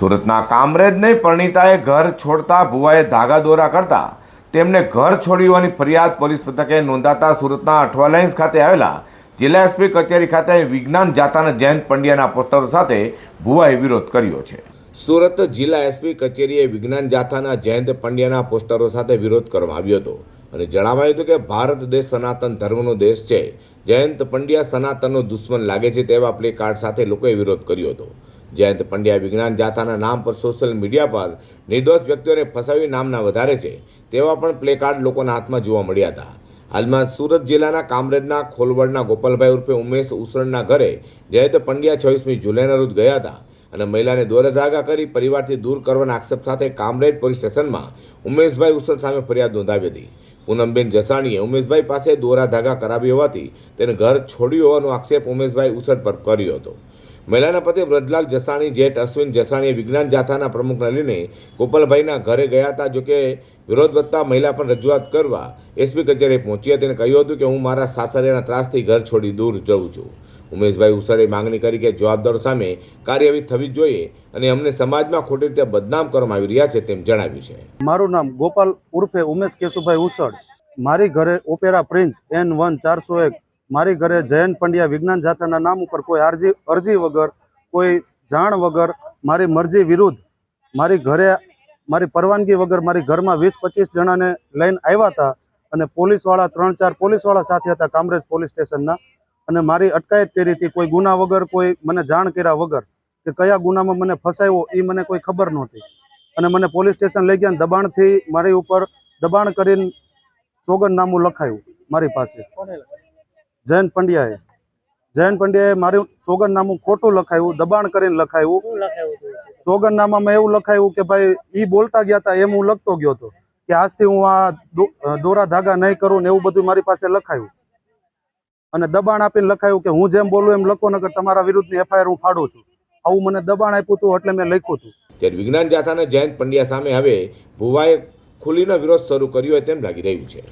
સુરતના કામરેજ નહીં, પરણિતાએ ઘર છોડતા ભુવાએ ધાગા દોરા કરતા. તેમને ઘર છોડ્યું હોવાની ફરિયાદ પોલીસ મથકે નોંધાતા સુરતના અઠવાલાઇન્સ ખાતે આવેલા જિલ્લા એસપી કચેરી ખાતે વિજ્ઞાન જાતાના જયંત પંડ્યાના પોસ્ટરો સાથે ભુવાએ વિરોધ કર્યો છે. સુરત જિલ્લા એસપી કચેરીએ વિજ્ઞાન જાથાના જયંત પંડ્યાના પોસ્ટરો સાથે વિરોધ કરવામાં આવ્યો હતો અને જણાવાયું હતું કે ભારત દેશ સનાતન ધર્મનો દેશ છે. જયંત પંડ્યા સનાતનનો દુશ્મન લાગે છે તેવા પ્લે કાર્ડ સાથે લોકોએ વિરોધ કર્યો હતો. જયંત પંડ્યા વિજ્ઞાન જાથાના નામ પર સોશિયલ મીડિયા પર નિર્દોષ વ્યક્તિઓને ફસાવી નામના વધારે છે, તેવા પણ પ્લેકાર્ડ લોકોના હાથમાં જોવા મળ્યા હતા. હાલમાં સુરત જિલ્લાના કામરેજના ખોલવડના ગોપાલભાઈ ઉર્ફે ઉમેશ ઉસરણના ઘરે જયંત પંડ્યા છવ્વીસમી જુલાઈના રોજ ગયા હતા અને મહિલાને દોરેધાગા કરી પરિવારથી દૂર કરવાના આક્ષેપ સાથે કામરેજ પોલીસ સ્ટેશનમાં ઉમેશભાઈ ઉસર સામે ફરિયાદ નોંધાવી હતી. પૂનમબેન જસાણીએ ઉમેશભાઈ પાસે દોરા ધાગા કરાવી હોવાથી તેને ઘર છોડ્યું હોવાનો આક્ષેપ ઉમેશભાઈ ઉસર પર કર્યો હતો. મહિલાના પતિ વ્રજલાલ જસાણી, જેઠ અશ્વિન જસાણીએ વિજ્ઞાન જાથાના પ્રમુખને લઈને ગોપાલભાઈના ઘરે ગયા હતા. જોકે વિરોધ વધતા મહિલા પણ રજૂઆત કરવા એસપી કચેરીએ પહોંચી હતી અને કહ્યું હતું કે હું મારા સાસરિયાના ત્રાસથી ઘર છોડી દૂર જઉં છું. ઉમેશભાઈ ઉસરે માંગણી કરી કે જવાબદારો સામે કાર્યવાહી થવી જોઈએ અને અમને સમાજમાં ખોટી રીતે બદનામ કરવામાં આવી રહ્યા છે તેમ જણાવ્યું છે. મારું નામ ગોપાલ ઉર્ફે ઉમેશ કેશુભાઈ ઉસળ. મારી ઘરે ઓપેરા પ્રિન્સ એન વન ચારસો એક મારી ઘરે જયંત પંડ્યા વિજ્ઞાન જાથાના નામ ઉપર કોઈ અરજી અરજી વગર, કોઈ જાણ વગર મારી મરજી વિરુદ્ધ મારી ઘરે, મારી પરવાનગી વગર મારી ઘરમાં વીસ પચીસ જણાને લઈને આવ્યા હતા અને પોલીસવાળા, ત્રણ ચાર પોલીસવાળા સાથે હતા કામરેજ પોલીસ સ્ટેશનના. અને મારી અટકાયત કરી હતી કોઈ ગુના વગર, કોઈ મને જાણ કર્યા વગર કે કયા ગુનામાં મને ફસાયો એ મને કોઈ ખબર નહોતી. અને મને પોલીસ સ્ટેશન લઈ ગયા દબાણથી મારી ઉપર દબાણ કરીને સોગંદનામું લખાયું મારી પાસે. જયંત પંડ્યાએ. જયંત પંડ્યાએ મારું સોગંદનામું ખોટું લખાયું દબાણ કરીને લખાયું. સોગંદનામામાં એવું લખાયું કે ભાઈ ઈ બોલતા ગયા હતા એમ હું લખતો ગયો હતો. કે આજથી હું આ દો- દોરા ધાગા નહીં કરું ને એવું બધું મારી પાસે લખાયું. અને દબાણ આપીને લખાયું કે હું જેમ બોલું એમ લખો નગર તમારા વિરુદ્ધની એફઆઈઆર હું ફાડું છું. આવું મને દબાણ આપ્યું હતું એટલે મેં લખ્યું હતું. ત્યારે વિજ્ઞાન જાથાના જયંત પંડ્યા સામે હવે ભુવાએ ખુલીનો વિરોધ શરૂ કર્યો હોય તેમ લાગી રહ્યું છે.